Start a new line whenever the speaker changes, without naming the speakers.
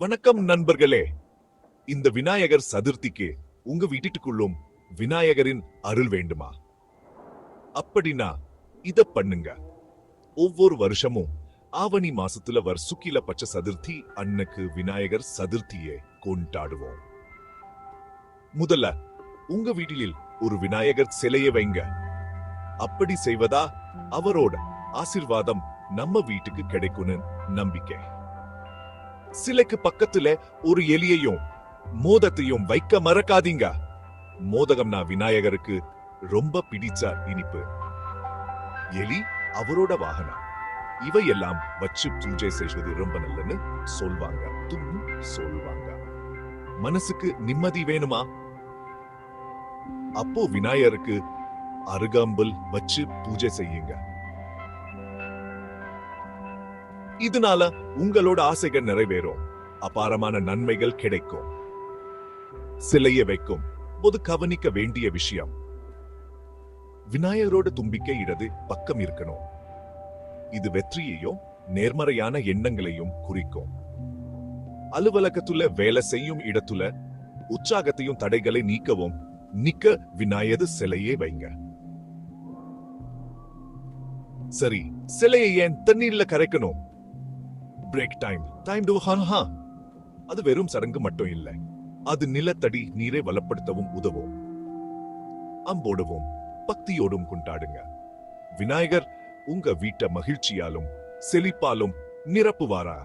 வணக்கம் நண்பர்களே. இந்த விநாயகர் சதுர்த்திக்கு உங்க வீட்டுக்குள்ளும் விநாயகரின் அருள் வேண்டுமா? அப்படின்னா இத பண்ணுங்க. ஒவ்வொரு வருஷமும் ஆவணி மாசத்துல வர் சுக்கில பச்ச சதுர்த்தி அன்னைக்கு விநாயகர் சதுர்த்தியை கொண்டாடுவோம். முதல்ல உங்க வீட்டில் ஒரு விநாயகர் சிலையை வைங்க. அப்படி செய்வதா அவரோட ஆசிர்வாதம் நம்ம வீட்டுக்கு கிடைக்கும்னு நம்பிக்கை. சிலைக்கு பக்கத்துல ஒரு எலியையும் மோதத்தையும் வைக்க மறக்காதீங்க. மோதகம்னா விநாயகருக்கு ரொம்ப பிடிச்ச இனிப்பு. எலி அவரோட வாகனம். இவையெல்லாம் வச்சு பூஜை செய்வது ரொம்ப நல்லன்னு சொல்வாங்க. துன்னு சொல்வாங்க. மனசுக்கு நிம்மதி வேணுமா? அப்போ விநாயகருக்கு அருகாம்பல் வச்சு பூஜை செய்யுங்க. இதனால உங்களோட ஆசைகள் நிறைவேறும். அபாரமான நன்மைகள் கிடைக்கும். சிலையை வைக்கும். போது கவனிக்க வேண்டிய விஷயம். விநாயகரோட தும்பிக்கை இடது பக்கம் இருக்கணும். இது வெற்றியையும் நேர்மறையான எண்ணங்களையும் குறிக்கும். அலுவலகத்துல வேலை செய்யும் இடத்துல உற்சாகத்தையும் தடைகளை நீக்கவும் நிக்க விநாயகர் சிலையே வைங்க. சரி சிலையை ஏன் தண்ணீர்ல கரைக்கணும்? பிரேக் டைம் டைம் டு ஹா அது வெறும் சடங்கு மட்டும் இல்லை. அது நிலத்தடி நீரை வளப்படுத்தவும் உதவும். அம்போடவும். பக்தியோடும் கொண்டாடுங்க. விநாயகர் உங்க வீட்டை மகிழ்ச்சியாலும் செழிப்பாலும் நிரப்புவாரா?